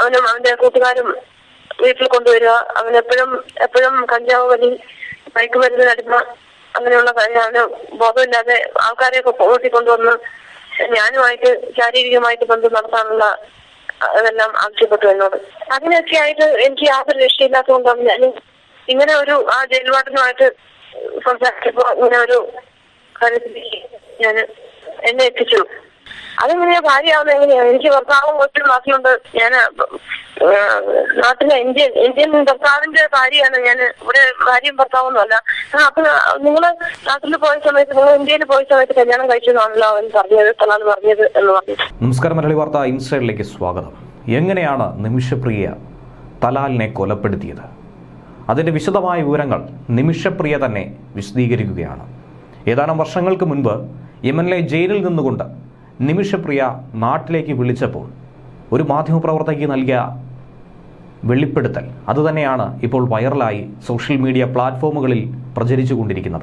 അവനും അവന്റെ കൂട്ടുകാരും വീട്ടിൽ കൊണ്ടുവരിക. അവൻ എപ്പോഴും എപ്പോഴും കഞ്ചാവ് വലി മയക്കുമരുന്ന് അടിമ അങ്ങനെയുള്ള കാര്യം അവന് ബോധമില്ലാതെ ആൾക്കാരെയൊക്കെ കൂട്ടിക്കൊണ്ടുവന്ന് ഞാനുമായിട്ട് ശാരീരികമായിട്ട് ബന്ധം നടത്താനുള്ള അതെല്ലാം ആവശ്യപ്പെട്ടു എന്നോട്. അങ്ങനെയൊക്കെ ആയിട്ട് എനിക്ക് യാതൊരു രക്ഷയില്ലാത്തതുകൊണ്ടാണ് ഞാൻ ഇങ്ങനെ ഒരു ആ ജയിൽവാട്ടനുമായിട്ട് സംസാരിച്ചപ്പോ ഇങ്ങനെ ഒരു കാര്യത്തിൽ ഞാൻ എന്നെ എത്തിച്ചു. അതെങ്ങനെയാ ഭാര്യയാവുന്ന എങ്ങനെയാ? എനിക്ക് ഭർത്താവും കൊച്ചും ബാക്കിയുണ്ട്. ഞാൻ നാട്ടിലെ ഇന്ത്യൻ ഇന്ത്യൻ ഭർത്താവിന്റെ ഭാര്യയാണ്. ഞാൻ ഇവിടെ ഭാര്യയും ഭർത്താവൊന്നും അല്ല ആ, അപ്പൊ നിങ്ങൾ നാട്ടിൽ പോയ സമയത്ത് നിങ്ങൾ ഇന്ത്യയിൽ പോയ സമയത്ത് കല്യാണം കഴിച്ചതാണല്ലോ അവൻ പറഞ്ഞത് തലാണ് പറഞ്ഞത് എന്ന് പറഞ്ഞു നമസ്കാരം മലയാളി വാർത്ത ഇൻസൈഡിലേക്ക് സ്വാഗതം. എങ്ങനെയാണ് നിമിഷപ്രിയ തലാലിനെ കൊലപ്പെടുത്തിയത്? അതിന്റെ വിശദമായ വിവരങ്ങൾ നിമിഷപ്രിയ തന്നെ വിശദീകരിക്കുകയാണ്. ഏതാനും വർഷങ്ങൾക്ക് മുൻപ് യമനിലെ ജയിലിൽ നിന്നുകൊണ്ട് നിമിഷപ്രിയ നാട്ടിലേക്ക് വിളിച്ചപ്പോൾ ഒരു മാധ്യമപ്രവർത്തകയ്ക്ക് നൽകിയ വെളിപ്പെടുത്തൽ. അതുതന്നെയാണ് ഇപ്പോൾ വൈറലായി സോഷ്യൽ മീഡിയ പ്ലാറ്റ്ഫോമുകളിൽ പ്രചരിച്ചു കൊണ്ടിരിക്കുന്നത്.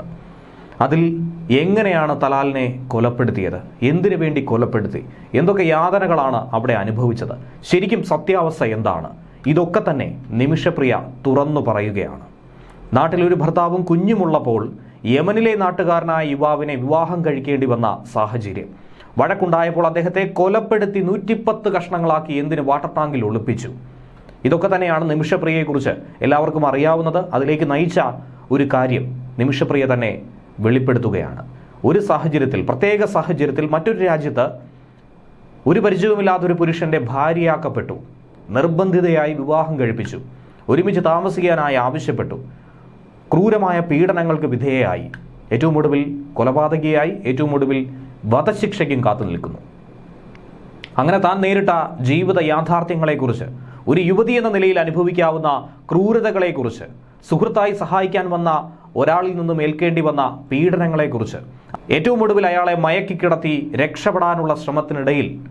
അതിൽ എങ്ങനെയാണ് തലാലിനെ കൊലപ്പെടുത്തിയത്? എന്തിനു വേണ്ടി കൊലപ്പെടുത്തി? എന്തൊക്കെ യാതനകളാണ് അവിടെ അനുഭവിച്ചത്? ശരിക്കും സത്യാവസ്ഥ എന്താണ്? ഇതൊക്കെ തന്നെ നിമിഷപ്രിയ തുറന്നു പറയുകയാണ്. നാട്ടിലൊരു ഭർത്താവും കുഞ്ഞുമുള്ളപ്പോൾ യമനിലെ നാട്ടുകാരനായ യുവാവിനെ വിവാഹം കഴിക്കേണ്ടി വന്ന സാഹചര്യം. വഴക്കുണ്ടായപ്പോൾ അദ്ദേഹത്തെ കൊലപ്പെടുത്തി നൂറ്റിപ്പത്ത് കഷ്ണങ്ങളാക്കി എന്തിന് വാട്ടർ ടാങ്കിൽ ഒളിപ്പിച്ചു. ഇതൊക്കെ തന്നെയാണ് നിമിഷപ്രിയയെക്കുറിച്ച് എല്ലാവർക്കും അറിയാവുന്നത്. അതിലേക്ക് നയിച്ച ഒരു കാര്യം നിമിഷപ്രിയ തന്നെ വെളിപ്പെടുത്തുകയാണ്. ഒരു സാഹചര്യത്തിൽ പ്രത്യേക സാഹചര്യത്തിൽ മറ്റൊരു രാജ്യത്ത് ഒരു പരിചയവുമില്ലാത്തൊരു പുരുഷന്റെ ഭാര്യയാക്കപ്പെട്ടു. നിർബന്ധിതയായി വിവാഹം കഴിപ്പിച്ചു. ഒരുമിച്ച് താമസിക്കാനായി ആവശ്യപ്പെട്ടു. ക്രൂരമായ പീഡനങ്ങൾക്ക് വിധേയയായി. ഏറ്റവും ഒടുവിൽ കൊലപാതകിയായി. ഏറ്റവും ഒടുവിൽ വധശിക്ഷയ്ക്കും കാത്തു നിൽക്കുന്നു. അങ്ങനെ താൻ നേരിട്ട ജീവിത യാഥാർത്ഥ്യങ്ങളെക്കുറിച്ച് ഒരു യുവതി എന്ന നിലയിൽ അനുഭവിക്കാവുന്ന ക്രൂരതകളെക്കുറിച്ച് സുഹൃത്തായി സഹായിക്കാൻ വന്ന ഒരാളിൽ നിന്നും ഏൽക്കേണ്ടി വന്ന പീഡനങ്ങളെക്കുറിച്ച് ഏറ്റവും ഒടുവിൽ അയാളെ മയക്കി കിടത്തി രക്ഷപ്പെടാനുള്ള ശ്രമത്തിനിടയിൽ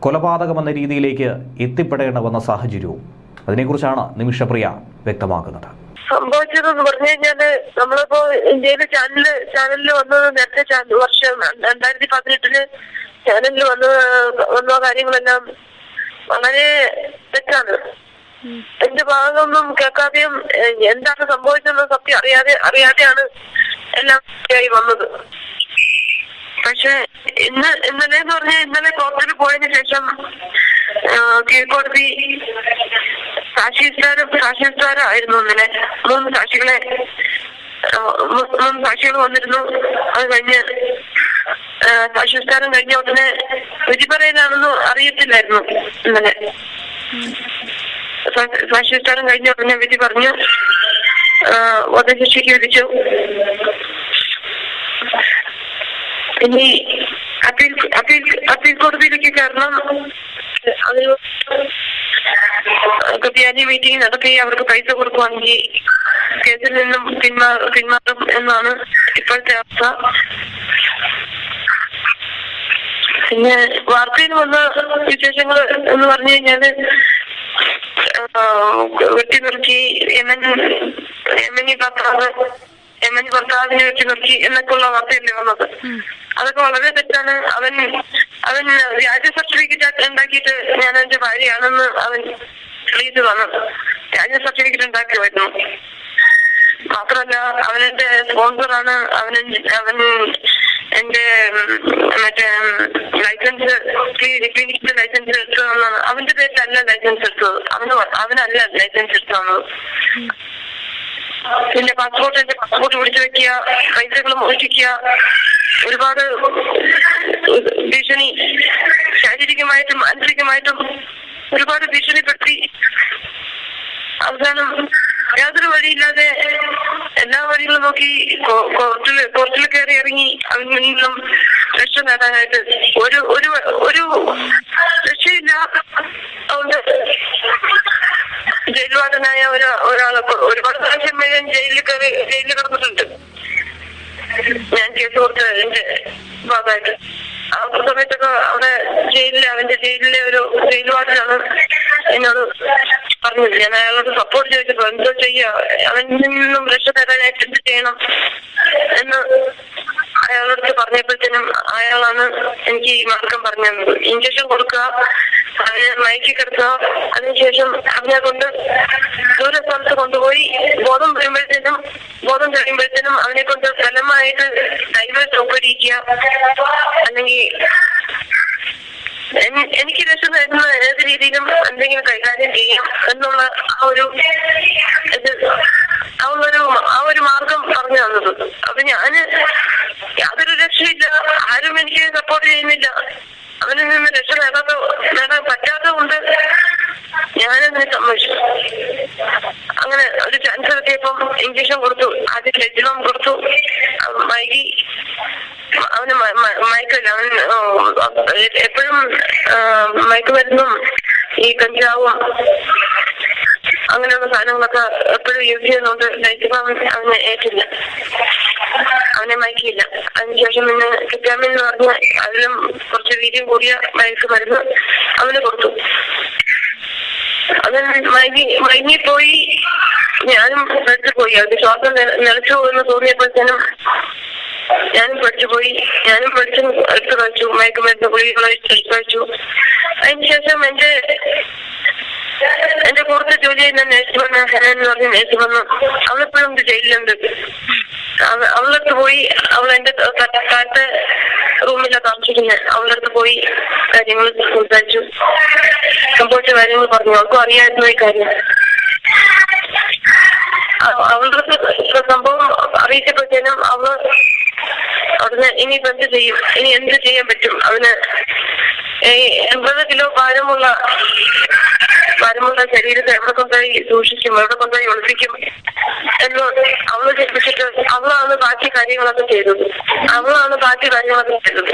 കൊലപാതകമെന്ന രീതിയിലേക്ക് എത്തിപ്പെടേണ്ട വന്ന സാഹചര്യവും. അതിനെക്കുറിച്ചാണ് നിമിഷപ്രിയ വ്യക്തമാക്കുന്നത്. സംഭവിച്ചതെന്ന് പറഞ്ഞു കഴിഞ്ഞാൽ നമ്മളിപ്പോ ഇന്ത്യയിലെ ചാനൽ ചാനലിൽ വന്നത് നേരത്തെ വർഷം രണ്ടായിരത്തി പതിനെട്ടിൽ ചാനലിൽ വന്ന വന്ന കാര്യങ്ങളെല്ലാം വളരെ തെറ്റാണ്. എന്റെ ഭാഗമൊന്നും കേൾക്കാതെയും എന്താണ് സംഭവിച്ചതെന്ന് സത്യം അറിയാതെ അറിയാതെയാണ് എല്ലാം ആയി വന്നത്. പക്ഷെ ഇന്ന് ഇന്നലെ എന്ന് പറഞ്ഞാൽ ഇന്നലെ കോർട്ടിൽ പോയതിനു ശേഷം കീഴ്ക്കോടതി സാക്ഷിസ്താരം ആയിരുന്നു ഇന്നലെ. മൂന്ന് സാക്ഷികളെ മൂന്ന് സാക്ഷികൾ വന്നിരുന്നു. അത് കഴിഞ്ഞ് സാക്ഷിസ്താരം കഴിഞ്ഞ ഉടനെ വിധി പറയലാണെന്ന് അറിയത്തില്ലായിരുന്നു ഇന്നലെ. സാക്ഷിസ്താരം കഴിഞ്ഞ ഉടനെ വിധി പറഞ്ഞു വധശിക്ഷയ്ക്ക് വിധിച്ചു. ഇനി അപ്പീൽ അപ്പീൽ അപ്പീൽ കോടതിയിലേക്ക് കയറണം. അതിന് കൃത്യാനി മീറ്റിംഗ് നടത്തി അവർക്ക് പൈസ കൊടുക്കുവാണെങ്കിൽ കേസിൽ നിന്നും പിന്മാ പിന്മാറും എന്നാണ് ഇപ്പോഴത്തെ അവസ്ഥ. പിന്നെ വാർത്തയിൽ വന്ന വിശേഷങ്ങൾ എന്ന് പറഞ്ഞു കഴിഞ്ഞാൽ ആഹ് വെട്ടി നിർത്തി എൻ ഇ ഭർത്താവ് യമൻ ഭർത്താവിനെ വെട്ടി നിർത്തി എന്നൊക്കെയുള്ള വാർത്തയല്ലേ വന്നത്. അതൊക്കെ വളരെ തെറ്റാണ്. അവൻ അവൻ വ്യാജ സർട്ടിഫിക്കറ്റ് ഉണ്ടാക്കിയിട്ട് ഞാൻ എന്റെ ഭാര്യയാണെന്ന് അവൻ തെളിയിച്ചു തന്നു. വ്യാജ സർട്ടിഫിക്കറ്റ് ഉണ്ടാക്കിയായിരുന്നു മാത്രമല്ല അവനെന്റെ സ്പോൺസറാണ് അവൻ അവൻ എന്റെ മറ്റേ ലൈസൻസ് ക്ലിനിക്കിന്റെ ലൈസൻസ് എടുത്തു തന്നത് അവന്റെ പേരിലല്ല ലൈസൻസ് എടുത്തത്. അവന് അവനല്ല ലൈസൻസ് എടുത്തു തന്നത്. പിന്നെ പാസ്പോർട്ട് എന്റെ പാസ്പോർട്ട് പിടിച്ചു വെക്കുക പൈസകൾ മോഷ്ടിക്കുക. ഒരുപാട് ഭീഷണി ശാരീരികമായിട്ടും മാനസികമായിട്ടും ഒരുപാട് ഭീഷണിപ്പെടുത്തി അവസാനം യാതൊരു വഴിയില്ലാതെ എല്ലാ വഴികളും നോക്കി കോർട്ടിൽ കോർട്ടിൽ കയറി ഇറങ്ങി അതിൽ നിന്നും രക്ഷ നേടാനായിട്ട് ഒരു ഒരു ഒരു രക്ഷയില്ല. അതുകൊണ്ട് ജയിൽവാദനായ ഒരു ഒരാളെ ഒരുപാട് പ്രാവശ്യം മുഴുവൻ ജയിലിൽ കയറി ജയിലിൽ കിടന്നിട്ടുണ്ട്. ഞാൻ കേസ് കൊടുത്തതിന്റെ ഭാഗമായിട്ട്. ആ സമയത്തൊക്കെ അവിടെ ജയിലിലെ അവന്റെ ജയിലിലെ ഒരു ജയിൽ വാർഡിലാണ് എന്നോട് പറഞ്ഞത് ഞാൻ അയാളോട് സപ്പോർട്ട് ചോദിച്ചപ്പോ എന്തോ ചെയ്യാ? അവനിൽ നിന്നും രക്ഷ തരാനായിട്ട് എന്ത് ചെയ്യണം? എന്ന് അയാളടുത്ത് പറഞ്ഞപ്പോഴത്തേനും അയാളാണ് എനിക്ക് ഈ മാർഗം പറഞ്ഞു തന്നത് ഇഞ്ചക്ഷൻ കൊടുക്കുക അതിനെ മയക്കി കിടത്തുക അതിനുശേഷം അതിനെ കൊണ്ട് ദൂര സ്ഥലത്ത് കൊണ്ടുപോയി ബോധം വരുമ്പോഴത്തേനും ബോധം കഴിയുമ്പോഴത്തേനും അതിനെ കൊണ്ട് ബലമായിട്ട് ഡൈവേഴ്സ് ഒപ്പിടിക്കുക. അല്ലെങ്കിൽ എനിക്ക് രക്ഷ തരുന്ന ഏത് രീതിയിലും എന്തെങ്കിലും കൈകാര്യം ചെയ്യാം എന്നുള്ള ആ ഒരു ഒരു ആ ഒരു മാർഗം പറഞ്ഞു തന്നത്. അപ്പൊ ഞാൻ യാതൊരു രക്ഷയില്ല. ആരും എനിക്ക് സപ്പോർട്ട് ചെയ്യുന്നില്ല. അവനിൽ നിന്ന് രക്ഷ നേടാത്ത നേടാൻ പറ്റാത്ത കൊണ്ട് ഞാനതിനെ സമ്മതിച്ചു. അങ്ങനെ ഒരു ചാൻസ് കിട്ടിയപ്പം ഇഞ്ചക്ഷൻ കൊടുത്തു. ആദ്യം ലജ്ജണം കൊടുത്തു. മൈകി അവന് മയക്കില്ല അവൻ എപ്പോഴും മയക്കുമരുന്നും ഈ കഞ്ചാവും അങ്ങനെയുള്ള സാധനങ്ങളൊക്കെ എപ്പോഴും യൂസ് ചെയ്യുന്നതുകൊണ്ട് നെഗറ്റീവ് അവൻ അവനെ ഏറ്റില്ല. അവനെ മയക്കിയില്ല. അതിനുശേഷം പിന്നെ കിറ്റാമിൻ എന്ന് പറഞ്ഞ അതിലും കുറച്ച് വീര്യം കൂടിയ മയക്ക് മരുന്ന് അവന് കൊടുത്തു. അവൻ മയങ്ങി മയങ്ങിപ്പോയി. ഞാനും പേടിച്ചു പോയി. അവന്റെ ശ്വാസം നില- നിലച്ചു എന്ന് തോന്നിയപ്പോഴത്തേനും ഞാനും പഠിച്ചു പോയി. ഞാനും പഠിച്ചു എടുത്ത് കഴിച്ചു. മയക്കുമരുന്ന് ഗുളികൾ കഴിച്ചു. അതിനുശേഷം എന്റെ എന്റെ കൂടുതൽ ജോലി ചെയ്യുന്ന നേഴ്സ് വന്ന ഹെലൻ എന്ന് പറഞ്ഞ നേഴ്സ് വന്നു അവളിപ്പോഴും ജയിലിലുണ്ട്. അവളടുത്ത് പോയി അവൾ എന്റെ കാലത്തെ റൂമിലാണ് താമസിക്കുന്നത് അവളുടെ അടുത്ത് പോയി കാര്യങ്ങൾ സംസാരിച്ചു. സംഭവിച്ച കാര്യങ്ങൾ പറഞ്ഞു. അവൾക്കും അറിയാമായിരുന്നു ഈ കാര്യം. അവ- അവളുടെ സംഭവം അറിയിച്ചപ്പോഴത്തേനും അവൾ അവിടുന്ന് ഇനി ഇപ്പൊ എന്ത് ചെയ്യും? ഇനി എന്ത് ചെയ്യാൻ പറ്റും? അവന് എൺപത് കിലോ ഭാരമുള്ള ഭാരമുള്ള ശരീരത്തെ എവിടെ കൊണ്ടുപോയി സൂക്ഷിക്കും എവിടെ കൊണ്ടുപോയി ഒളിപ്പിക്കും എന്ന് അവൾ ചിന്തിച്ചിട്ട് അവളാണ് ബാക്കി കാര്യങ്ങളൊക്കെ ചെയ്തത്. അവളാണ് ബാക്കി കാര്യങ്ങളൊക്കെ ചെയ്തത്.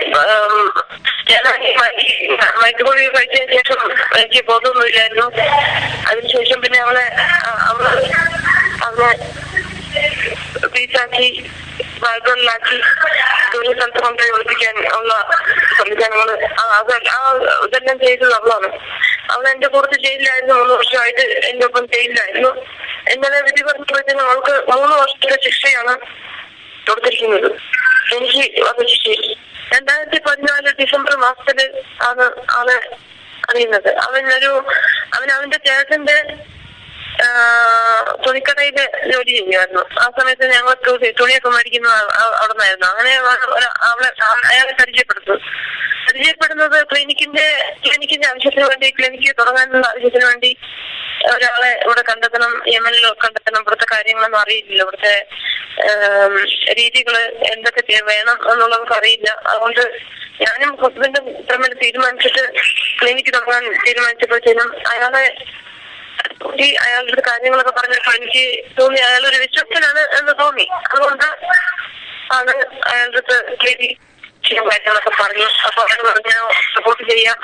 മയക്കുപൊടി കഴിച്ചതിന് ശേഷം എനിക്ക് ബോധമൊന്നുമില്ലായിരുന്നു. അതിനുശേഷം പിന്നെ അവളെ അവൾ അവളെ പീസാക്കി ബാഗ്രൗണ്ടിലാക്കി ദൂരെ സ്ഥലത്ത് കൊണ്ടുപോയി ഒളിപ്പിക്കാൻ ഉള്ള സംവിധാനങ്ങൾ അതെല്ലാം ചെയ്തത് അവളാണ്. അവൾ എന്റെ പുറത്ത് ജയിലിലായിരുന്നു മൂന്ന് വർഷമായിട്ട് എന്റെ ഒപ്പം ജയിലിലായിരുന്നു. എന്നാലും വിധി പറഞ്ഞപ്പോഴത്തേനും അവൾക്ക് മൂന്ന് വർഷത്തെ ശിക്ഷയാണ് കൊടുത്തിരിക്കുന്നത്. എനിക്ക് വധശിക്ഷയിൽ രണ്ടായിരത്തി പതിനാല് ഡിസംബർ മാസത്തിൽ ആണ് ആണ് അറിയുന്നത്. അവനൊരു അവൻ അവന്റെ ചേട്ടന്റെ തുണിക്കടയിൽ ജോലി ചെയ്യുമായിരുന്നു ആ സമയത്ത് ഞങ്ങൾ തുണി- തുണിയൊക്കെ മരിക്കുന്ന അവിടെ നിന്നായിരുന്നു അങ്ങനെ അവളെ അയാളെ പരിചയപ്പെടുത്തു. പരിചയപ്പെടുന്നത് ക്ലിനിക്കിന്റെ ക്ലിനിക്കിന്റെ ആവശ്യത്തിന് വേണ്ടി ക്ലിനിക്ക് തുടങ്ങാനുള്ള ആവശ്യത്തിന് വേണ്ടി ഒരാളെ ഇവിടെ കണ്ടെത്തണം യമനിൽ കണ്ടെത്തണം. ഇവിടുത്തെ കാര്യങ്ങളൊന്നും അറിയില്ല ഇവിടുത്തെ രീതികൾ എന്തൊക്കെ വേണം എന്നുള്ളവർക്ക് അറിയില്ല. അതുകൊണ്ട് ഞാനും ഹസ്ബൻഡും തമ്മിൽ തീരുമാനിച്ചിട്ട് ക്ലിനിക്ക് തുടങ്ങാൻ തീരുമാനിച്ചപ്പോഴത്തേനും അയാളെ അയാളുടെ കാര്യങ്ങളൊക്കെ പറഞ്ഞപ്പോ എനിക്ക് തോന്നി അയാളൊരു വിശ്വസ്തനാണ് എന്ന് തോന്നി. അതുകൊണ്ട് ആണ് അയാളുടെ അടുത്ത് ക്ലിനിക് ചെയ്യാൻ കാര്യങ്ങളൊക്കെ പറഞ്ഞു. അപ്പൊ അവർ പറഞ്ഞു സപ്പോർട്ട് ചെയ്യാം.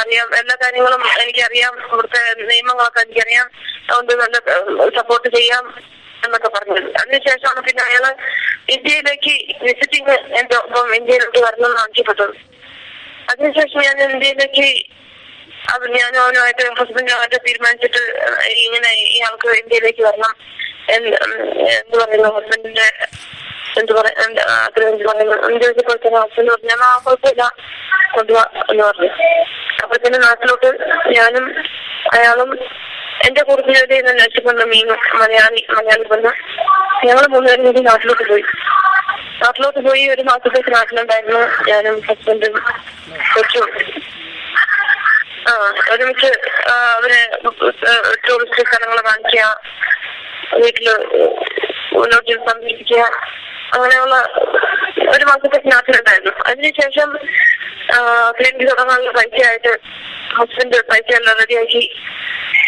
അറിയാം. എല്ലാ കാര്യങ്ങളും എനിക്കറിയാം. ഇവിടുത്തെ നിയമങ്ങളൊക്കെ എനിക്കറിയാം. അതുകൊണ്ട് നല്ല സപ്പോർട്ട് ചെയ്യാം. എന്നൊക്കെ പറഞ്ഞത് അതിനുശേഷമാണ് പിന്നെ അയാൾ ഇന്ത്യയിലേക്ക് വിസിറ്റിംഗ് എന്റെ ഒപ്പം വരണം എന്ന് ആവശ്യപ്പെട്ടത്. അതിനുശേഷം ഞാൻ ഇന്ത്യയിലേക്ക് അത് ഞാനും അവനുമായിട്ട് ഹസ്ബൻഡുമായിട്ട് തീരുമാനിച്ചിട്ട് ഇങ്ങനെ ഇയാൾക്ക് ഇന്ത്യയിലേക്ക് വരണം എന്ന് പറയുന്നു. ഹസ്ബൻഡിന്റെ എന്ത് പറയാ ആഗ്രഹം എന്ത് തന്നെ ഹസ്ബൻഡ് പറഞ്ഞു "എന്നാ ആ കുഴപ്പമില്ല. കൊണ്ടുപോവാ എന്ന് പറഞ്ഞു. അപ്പൊ തന്നെ നാട്ടിലോട്ട് ഞാനും അയാളും എന്റെ കൂട്ടത്തിൽ ജോലി ചെയ്യുന്ന നഴ്സ് മീൻ മലയാളി മലയാളി പെണ്ണ് ഞങ്ങൾ മൂന്നുപേരും കൂടി നാട്ടിലോട്ട് പോയി. നാട്ടിലോട്ട് പോയി ഒരു മാസത്തേക്ക് നാട്ടിലുണ്ടായിരുന്നു. ഞാനും ഹസ്ബൻഡും കൊച്ചും. ആ ഒരുമിച്ച് അവരെ ടൂറിസ്റ്റ് സ്ഥലങ്ങൾ കാണിക്കുക വീട്ടിൽ മുന്നോട്ട് സംരക്ഷിക്കുക അങ്ങനെയുള്ള ഒരു മാസത്തെ നാട്ടിലുണ്ടായിരുന്നു അതിനുശേഷം ക്ലിനിക്ക് തുടങ്ങാനുള്ള പൈസയായിട്ട് ഹസ്ബൻഡ് പൈസ എല്ലാം റെഡിയാക്കി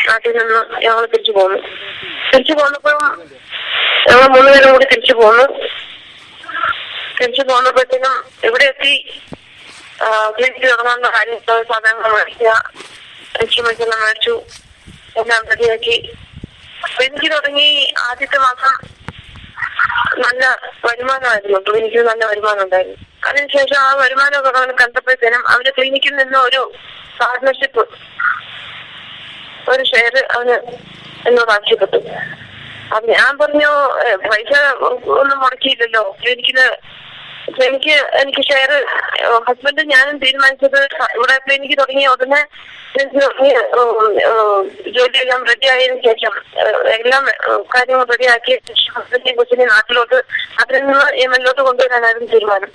നാട്ടിൽ നിന്ന് ഞങ്ങൾ തിരിച്ചു പോന്നു. തിരിച്ചു പോന്നപ്പോഴും ഞങ്ങൾ മൂന്നുപേരും കൂടി തിരിച്ചു പോന്നു. തിരിച്ചു പോന്നപ്പോഴത്തേനും ഇവിടെ എത്തി ക്ലിനിക്ക് തുടങ്ങാനുള്ള കാര്യങ്ങൾ സാധനങ്ങൾ മേടിക്കുക ഇൻസ്ട്രുമെന്റ്സ് എല്ലാം മേടിച്ചു എല്ലാം റെഡിയാക്കി. ക്ലിനിക്ക് തുടങ്ങി ആദ്യത്തെ മാസം നല്ല വരുമാനമായിരുന്നു. ക്ലിനിക്കിൽ നല്ല വരുമാനം ഉണ്ടായിരുന്നു അതിനുശേഷം ആ വരുമാനമൊക്കെ അവന് കണ്ടപ്പോഴത്തേനും അവന്റെ ക്ലിനിക്കിൽ നിന്ന് ഒരു പാർട്ട്ണർഷിപ്പ് ഒരു ഷെയർ അവന് എന്നോട് ആവശ്യപ്പെട്ടു. അപ്പൊ ഞാൻ പറഞ്ഞു പൈസ ഒന്നും മുടക്കിയില്ലല്ലോ. ക്ലിനിക്കിന് എനിക്ക് എനിക്ക് ഷെയർ ഹസ്ബൻഡ് ഞാനും തീരുമാനിച്ചത് ഇവിടെ ക്ലിനിക്ക് തുടങ്ങിയ ഉടനെ എനിക്ക് എല്ലാം റെഡി ആയതിനു ശേഷം എല്ലാം കാര്യങ്ങൾ റെഡി ആക്കിയ ശേഷം ഹസ്ബൻഡിനെ കൊച്ചിനെ നാട്ടിലോട്ട് അതിൽ നിന്ന് എം എല്ലോട്ട് കൊണ്ടുവരാനായിരുന്നു തീരുമാനം.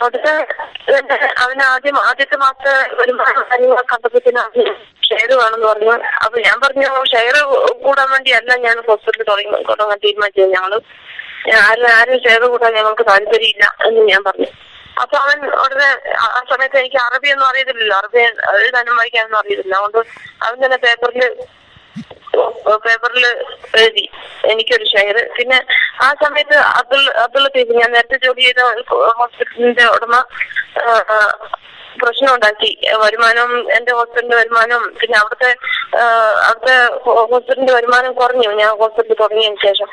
അവിടുത്തെ അവൻ ആദ്യം ആദ്യത്തെ മാസത്തെ വരുമാനം കാര്യങ്ങൾ കണ്ടപ്പോഴത്തേനും ഷെയർ വേണമെന്ന് പറഞ്ഞു. അപ്പൊ ഞാൻ പറഞ്ഞു ഷെയർ കൂടാൻ വേണ്ടിയല്ല ഞാൻ ഹോസ്പിറ്റലിൽ തുടങ്ങി തുടങ്ങാൻ തീരുമാനിച്ചത് ഞങ്ങൾ. ആരും ആരും ചേർന്ന് കൂടാൻ ഞങ്ങൾക്ക് താല്പര്യമില്ല എന്ന് ഞാൻ പറഞ്ഞു. അപ്പൊ അവൻ ഉടനെ ആ- സമയത്ത് എനിക്ക് അറബി ഒന്നും അറിയത്തില്ലല്ലോ. അറബി എഴുതാനും വായിക്കാനൊന്നും അറിയത്തില്ല. അതുകൊണ്ട് അവൻ തന്നെ പേപ്പറിൽ പേപ്പറിൽ എഴുതി. എനിക്കൊരു ഷെയർ പിന്നെ ആ സമയത്ത് അബ്ദുൾ അബ്ദുൾ തീഫ് ഞാൻ നേരത്തെ ജോലി ചെയ്ത ഹോസ്പിറ്റലിന്റെ ഉടമ പ്രശ്നം ഉണ്ടാക്കി. വരുമാനം എന്റെ ഹോസ്പിറ്റലിന്റെ വരുമാനം പിന്നെ അവിടുത്തെ അവിടുത്തെ ഹോസ്പിറ്റലിന്റെ വരുമാനം കുറഞ്ഞു. ഞാൻ ഹോസ്പിറ്റലിൽ തുടങ്ങിയതിന് ശേഷം.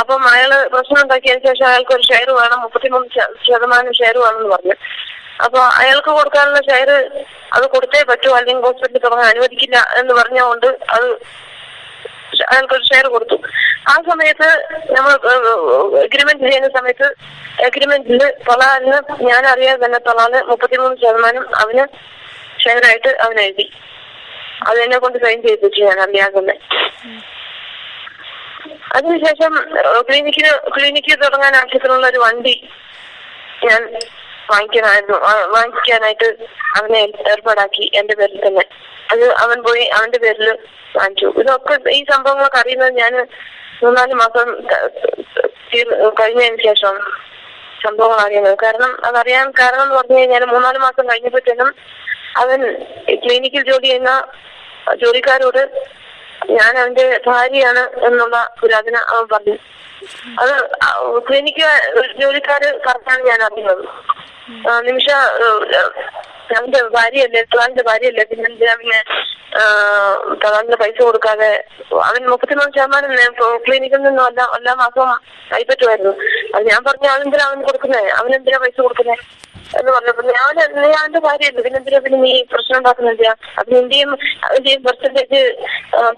അപ്പം അയാൾ പ്രശ്നം ഉണ്ടാക്കിയതിന് ശേഷം അയാൾക്ക് ഒരു ഷെയർ വേണം മുപ്പത്തിമൂന്ന് ശതമാനം ഷെയർ വേണമെന്ന് പറഞ്ഞു. അപ്പൊ അയാൾക്ക് കൊടുക്കാനുള്ള ഷെയർ അത് കൊടുത്തേ പറ്റൂ അല്ലെങ്കിൽ ഹോസ്പിറ്റലിൽ തുടങ്ങാൻ അനുവദിക്കില്ല എന്ന് പറഞ്ഞുകൊണ്ട് അത് അയാൾക്കൊരു ഷെയർ കൊടുത്തു. ആ സമയത്ത് നമ്മൾ എഗ്രിമെന്റ് ചെയ്യുന്ന സമയത്ത് എഗ്രിമെന്റിൽ തൊളാലിന് ഞാൻ അറിയാതെ തന്നെ തൊളാൽ മുപ്പത്തിമൂന്ന് ശതമാനം അവന് ഷെയറായിട്ട് അവൻ എഴുതി. അത് എന്നെ കൊണ്ട് സൈൻ ചെയ്യിപ്പിച്ചു ഞാൻ അറിയാതെ തന്നെ. അതിനുശേഷം ക്ലിനിക്കിന് ക്ലിനിക്ക് തുടങ്ങാൻ ആവശ്യത്തിനുള്ള ഒരു വണ്ടി ഞാൻ വാങ്ങിക്കാനായിരുന്നു. വാങ്ങിക്കാനായിട്ട് അവനെ ഏർപ്പാടാക്കി എന്റെ പേരിൽ തന്നെ. അത് അവൻ പോയി അവന്റെ പേരിൽ വാങ്ങിച്ചു. ഇതൊക്കെ ഈ സംഭവങ്ങളൊക്കെ അറിയുന്നത് ഞാൻ മൂന്നാൽ മാസം കഴിഞ്ഞതിന് ശേഷം സംഭവങ്ങൾ അറിയുന്നത്. കാരണം അതറിയാൻ കാരണം എന്ന് പറഞ്ഞു കഴിഞ്ഞാൽ മൂന്നാൽ മാസം കഴിഞ്ഞപ്പോഴത്തേനും അവൻ ക്ലിനിക്കിൽ ജോലി ചെയ്യുന്ന ജോലിക്കാരോട് ഞാൻ അവന്റെ ഭാര്യയാണ് എന്നുള്ള പുരാതന അവൻ പറഞ്ഞു. അത് ക്ലിനിക്ക് ജോലിക്കാര് പറഞ്ഞാണ് ഞാൻ അറിയുന്നത്. നിമിഷ ഞങ്ങളുടെ ഭാര്യയല്ലേ തലാന്റെ ഭാര്യയല്ലേ പിന്നെ എന്തിനാ പിന്നെ തലാന്റെ പൈസ കൊടുക്കാതെ അവൻ മുപ്പത്തിമൂന്ന് ശതമാനം ക്ലിനിക്കിൽ നിന്നും എല്ലാ എല്ലാ മാസവും കൈപ്പറ്റുമായിരുന്നു. അത് ഞാൻ പറഞ്ഞു അവനെന്തിനാ അവൻ കൊടുക്കുന്നേ? അവനെന്തിനാ പൈസ കൊടുക്കുന്നേ? എന്ന് പറഞ്ഞപ്പോ ഞാൻ നീ അവന്റെ കാര്യമല്ല പിന്നെ എന്തിനാ പിന്നെ നീ പ്രശ്നം ഉണ്ടാക്കുന്നില്ല അത് നിന്റെയും അതിന്റെയും പെർസെന്റേജ്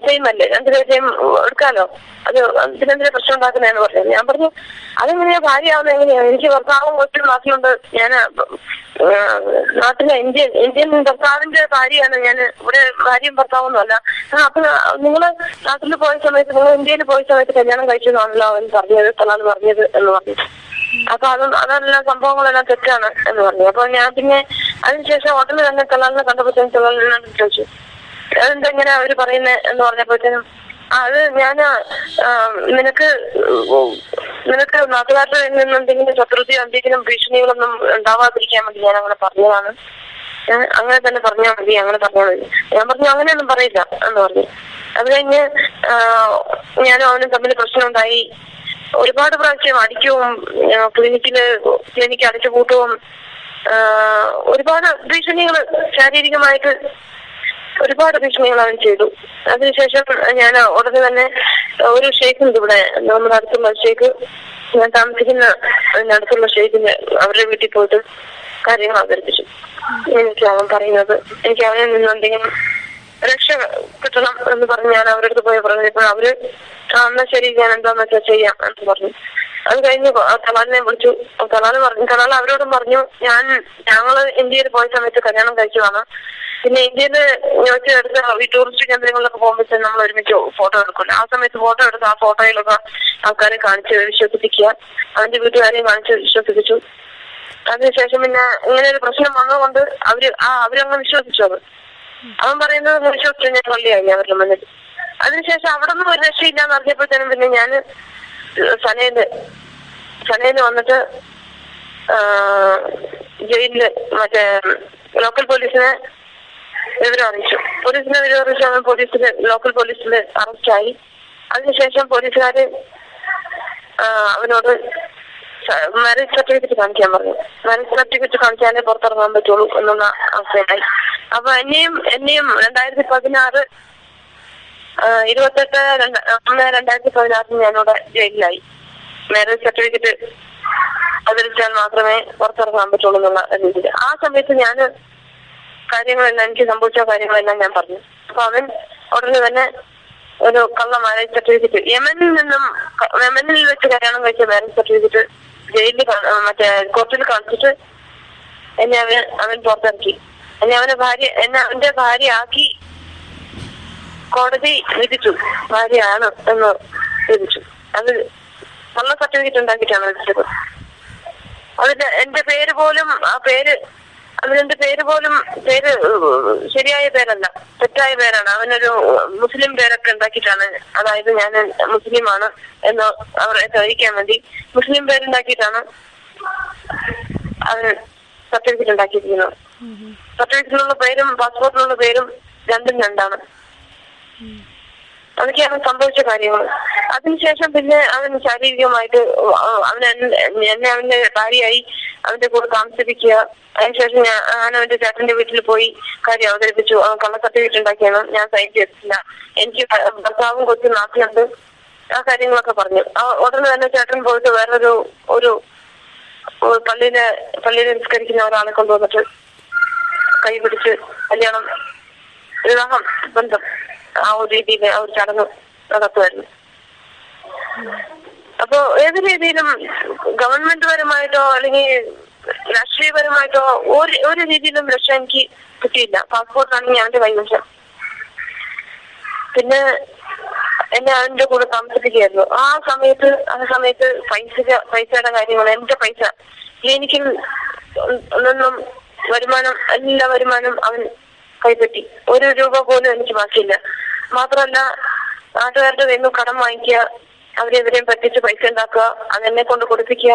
സെയിം അല്ലേ? രണ്ടു പേരുടെയും എടുക്കാലോ? അത് പിന്നെന്തിനാ പ്രശ്നം ഉണ്ടാക്കുന്നതെന്ന് പറഞ്ഞത് ഞാൻ പറഞ്ഞു അതെങ്ങനെയാ ഭാര്യയാവുന്നത് എങ്ങനെയാ? എനിക്ക് ഭർത്താവും ഒത്തിരി നാട്ടിലുണ്ട്. ഞാൻ നാട്ടിലെ ഇന്ത്യൻ ഇന്ത്യൻ ഭർത്താവിന്റെ ഭാര്യയാണ്. ഞാൻ ഇവിടെ ഭാര്യയും ഭർത്താവൊന്നും അല്ല. ആ, അപ്പൊ നിങ്ങൾ നാട്ടിൽ പോയ സമയത്ത് നിങ്ങൾ ഇന്ത്യയിൽ പോയ സമയത്ത് കല്യാണം കഴിച്ചതാണല്ലോ അവൻ പറഞ്ഞത് തലാന്ന് പറഞ്ഞത് എന്ന് പറഞ്ഞു അപ്പൊ അത് അതെല്ലാം സംഭവങ്ങളെല്ലാം തെറ്റാണ് എന്ന് പറഞ്ഞു. അപ്പൊ ഞാൻ പിന്നെ അതിനുശേഷം ഹോട്ടലിൽ തന്നെ തലാലിനെ കണ്ടപ്പോഴത്തേനും തലാലിനോട് ചോദിച്ചു. അതെന്തെങ്ങനെ അവർ പറയുന്നത് എന്ന് പറഞ്ഞപ്പോഴത്തേനും അത് ഞാൻ നിനക്ക് നിനക്ക് നാട്ടുകാരുടെ നിന്ന് എന്തെങ്കിലും ശത്രുതയോ എന്തെങ്കിലും ഭീഷണികളൊന്നും ഉണ്ടാവാതിരിക്കാൻ വേണ്ടി ഞാൻ അങ്ങനെ പറഞ്ഞതാണ്. അങ്ങനെ തന്നെ പറഞ്ഞാൽ മതി അങ്ങനെ പറഞ്ഞാൽ മതി. ഞാൻ പറഞ്ഞു അങ്ങനെയൊന്നും പറയില്ല എന്ന് പറഞ്ഞു. അത് കഴിഞ്ഞ് ഞാനും അവനും തമ്മിൽ പ്രശ്നമുണ്ടായി. ഒരുപാട് പ്രാവശ്യം അടിക്കും ക്ലിനിക്കിൽ ക്ലിനിക്ക് അടച്ചു കൂട്ടവും ഒരുപാട് ഭീഷണികൾ ശാരീരികമായിട്ട് ഒരുപാട് ഭീഷണികൾ അവൻ ചെയ്തു. അതിനുശേഷം ഞാൻ ഉടനെ തന്നെ ഒരു ഷെയ്ഖ് ഉണ്ട് ഇവിടെ നമ്മുടെ അടുത്തുള്ള ഷെയ്ഖ്. ഞാൻ താമസിക്കുന്ന അടുത്തുള്ള ഷെയ്ഖിന് അവരുടെ വീട്ടിൽ പോയിട്ട് കാര്യങ്ങൾ അവതരിപ്പിച്ചു. എനിക്ക് അവൻ പറയുന്നത് എനിക്ക് അവനിൽ നിന്ന് എന്തെങ്കിലും രക്ഷ കിട്ടണം എന്ന് പറഞ്ഞ് ഞാൻ അവരുടെ അടുത്ത് പോയി പറഞ്ഞപ്പോൾ അവർ ആ എന്നാ ശരി ഞാൻ എന്താന്ന് വെച്ചാൽ ചെയ്യാം എന്ന് പറഞ്ഞു. അത് കഴിഞ്ഞ് തലാലിനെ വിളിച്ചു. തലാൽ പറഞ്ഞു തലാൽ അവരോടും പറഞ്ഞു ഞാൻ ഞങ്ങൾ ഇന്ത്യയിൽ പോയ സമയത്ത് കല്യാണം കഴിച്ചതാണ്. പിന്നെ ഇന്ത്യയിൽ വെച്ച് എടുത്ത ഈ ടൂറിസ്റ്റ് കേന്ദ്രങ്ങളിലൊക്കെ പോകുമ്പോൾ നമ്മൾ ഒരുമിച്ച് ഫോട്ടോ എടുക്കില്ല ആ സമയത്ത് ഫോട്ടോ എടുത്ത് ആ ഫോട്ടോയിലൊക്കെ ആൾക്കാരെ കാണിച്ച് വിശ്വസിപ്പിക്കുക. അവന്റെ വീട്ടുകാരെയും കാണിച്ച് വിശ്വസിപ്പിച്ചു. അതിനുശേഷം പിന്നെ ഇങ്ങനെ ഒരു പ്രശ്നം വന്നതുകൊണ്ട് അവർ ആ അവരങ്ങ് വിശ്വസിച്ചു അത്. അവൻ പറയുന്നത് വിശ്വസിച്ചു ഞാൻ പള്ളിയായി ഞാൻ വരണം വന്നിട്ട് അതിനുശേഷം അവിടെ നിന്ന് ഒരു രക്ഷയില്ലാന്ന് അറിഞ്ഞപ്പോഴത്തേനും പിന്നെ ഞാൻ സനയിൽ സനയിൽ വന്നിട്ട് ജയിലിൽ മറ്റേ ലോക്കൽ പോലീസിനെ വിവരം അറിയിച്ചു. പോലീസിനെ വിവരം അറിയിച്ചു അവൻ പോലീസിൽ ലോക്കൽ പോലീസിന് അറസ്റ്റായി. അതിനുശേഷം പോലീസുകാര് അവനോട് മാരേജ് സർട്ടിഫിക്കറ്റ് കാണിക്കാൻ പറഞ്ഞു. മാരേജ് സർട്ടിഫിക്കറ്റ് കാണിച്ചാലേ പുറത്തിറങ്ങാൻ പറ്റുള്ളൂ എന്നുള്ള അവസ്ഥയായി അപ്പൊ എന്നെയും എന്നെയും രണ്ടായിരത്തി പതിനാറ് ഇരുപത്തെട്ട് ഒന്ന് രണ്ടായിരത്തി പതിനാറിന് ഞാനിവിടെ ജയിലിലായി. മാരേജ് സർട്ടിഫിക്കറ്റ് അവതരിച്ചാൽ മാത്രമേ പുറത്തിറങ്ങാൻ പറ്റുള്ളൂ എന്നുള്ള രീതിയിൽ. ആ സമയത്ത് ഞാൻ കാര്യങ്ങളെല്ലാം എനിക്ക് സംഭവിച്ച കാര്യങ്ങളെല്ലാം ഞാൻ പറഞ്ഞു. അപ്പൊ അവൻ ഉടനെ തന്നെ ഒരു കള്ള മാരേജ് സർട്ടിഫിക്കറ്റ് യമനിൽ നിന്നും യമനിൽ വെച്ച് കല്യാണം കഴിച്ച മാരേജ് സർട്ടിഫിക്കറ്റ് ജയിലിൽ മറ്റേ കോർട്ടിൽ കാണിച്ചിട്ട് എന്നെ അവൻ അവൻ പുറത്തിറക്കി. എന്നെ അവന്റെ ഭാര്യ എന്നെ അവന്റെ ഭാര്യയാക്കി കോടതി വിധിച്ചു. ഭാര്യയാണ് എന്ന് വിധിച്ചു. അത് നല്ല സർട്ടിഫിക്കറ്റ് ഉണ്ടാക്കിയിട്ടാണ് വിധിച്ചത്. അതിന്റെ എന്റെ പേര് പോലും ആ പേര് അതിനെന്റെ പേര് പോലും പേര് ശരിയായ പേരല്ല തെറ്റായ പേരാണ്. അവനൊരു മുസ്ലിം പേരൊക്കെ ഉണ്ടാക്കിയിട്ടാണ് അതായത് ഞാൻ മുസ്ലിമാണ് എന്ന് അവരെ ചോദിക്കാൻ വേണ്ടി മുസ്ലിം പേരുണ്ടാക്കിയിട്ടാണ് അവൻ സർട്ടിഫിക്കറ്റ് ഉണ്ടാക്കിയിരിക്കുന്നത്. സർട്ടിഫിക്കറ്റിലുള്ള പേരും പാസ്പോർട്ടിലുള്ള പേരും രണ്ടും രണ്ടാണ്. അതൊക്കെയാണ് സംഭവിച്ച കാര്യങ്ങൾ. അതിനുശേഷം പിന്നെ അവൻ ശാരീരികമായിട്ട് അവൻ എന്നെ അവന്റെ ഭാര്യയായി അവന്റെ കൂടെ താമസിപ്പിക്കുക. അതിനുശേഷം ഞാൻ ഞാൻ അവന്റെ ചേട്ടന്റെ വീട്ടിൽ പോയി കാര്യം അവതരിപ്പിച്ചു. അവൻ കള്ള സർട്ടിഫിക്കറ്റ് ഉണ്ടാക്കിയാണ് ഞാൻ സൈൻ ചെയ്തിട്ടില്ല. എനിക്ക് ഭർത്താവും കൊച്ചു നാട്ടിലുണ്ട്. ആ കാര്യങ്ങളൊക്കെ പറഞ്ഞു. ഉടനെ തന്നെ ചേട്ടൻ പോയിട്ട് വേറൊരു ഒരു പള്ളിയിലെ പള്ളിയിൽ നിസ്കരിക്കുന്ന ഒരാളെ കൊണ്ടുവന്നിട്ട് കൈ പിടിച്ച് കല്യാണം വിവാഹം ബന്ധം ആ ഒരു രീതിയിൽ ആ ഒരു ചടങ്ങ് നടത്തുമായിരുന്നു. അപ്പോ ഏത് രീതിയിലും ഗവൺമെന്റ് പരമായിട്ടോ അല്ലെങ്കിൽ രാഷ്ട്രീയപരമായിട്ടോ ഒരു ഒരു രീതിയിലും രക്ഷ എനിക്ക് കിട്ടിയില്ല. പാസ്പോർട്ടാണെങ്കിൽ അവന്റെ കൈവശം പിന്നെ എന്നെ അവന്റെ കൂടെ താമസിപ്പിക്കുകയായിരുന്നു. ആ സമയത്ത് ആ സമയത്ത് പൈസ പൈസയുടെ കാര്യങ്ങൾ എന്റെ പൈസ ക്ലിനിക്കിൽ നിന്നും വരുമാനം എല്ലാ വരുമാനം അവൻ കൈപ്പറ്റി. ഒരു രൂപ പോലും എനിക്ക് ബാക്കിയില്ല. മാത്രമല്ല നാട്ടുകാരുടെ നിന്ന് കടം വാങ്ങിക്കുക അവരെവരെയും പറ്റിച്ച് പൈസ ഉണ്ടാക്കുക അതെന്നെ കൊണ്ട് കൊടുപ്പിക്കുക.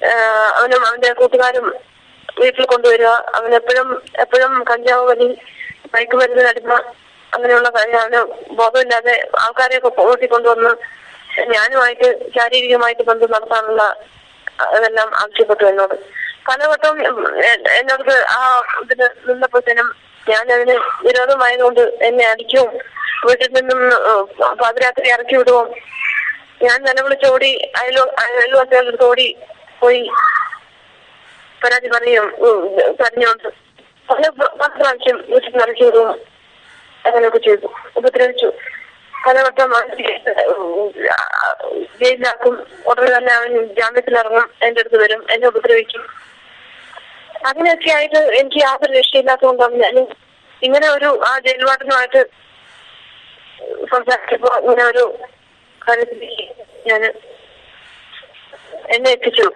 ആഹ് അവനും അവന്റെ കൂട്ടുകാരും വീട്ടിൽ കൊണ്ടുവരിക. അവൻ എപ്പോഴും എപ്പോഴും കഞ്ചാവ് വലി മയക്ക് മരുന്ന് നടുന്ന അങ്ങനെയുള്ള കാര്യം അവന് ബോധമില്ലാതെ ആൾക്കാരെയൊക്കെ കൂട്ടിക്കൊണ്ടുവന്ന് ഞാനുമായിട്ട് ശാരീരികമായിട്ട് ബന്ധം നടത്താനുള്ള അതെല്ലാം ആവശ്യപ്പെട്ടു എന്നോട്. പലവട്ടം എന്നോട് ആ ഇതിന് നിന്നപ്പോഴത്തേനും ഞാനതിന് വിരോധമായതുകൊണ്ട് എന്നെ അടിക്കും. വീട്ടിൽ നിന്നും പാതിരാത്രി ഇറക്കി വിടുവോ? ഞാൻ നിലവിളിച്ചോടി അയലോ അയൽവാസികളുടെ ഓടി പോയി. പരാതി പറയും പറഞ്ഞോണ്ട്. പല പത്ത് പ്രാവശ്യം വീട്ടിൽ നിന്ന് ഇറക്കി വിടുവോ? അങ്ങനെയൊക്കെ ചെയ്തു. ഉപദ്രവിച്ചു. പലവട്ടം ജയിലിലാക്കും. ഉടനെ തന്നെ അവൻ ജാമ്യത്തിലിറങ്ങും. എന്റെ അടുത്ത് വരും. എന്നെ ഉപദ്രവിക്കും. അങ്ങനെയൊക്കെ ആയിട്ട് എനിക്ക് യാതൊരു രക്ഷയില്ലാത്തതുകൊണ്ടാണ് ഞാൻ ഇങ്ങനെ ഒരു ആ ജയിൽ വാർഡനുമായിട്ട് സംസാരിച്ചപ്പോ ഇങ്ങനെ ഒരു കാര്യത്തിൽ ഞാൻ എന്നെ എത്തിച്ചു.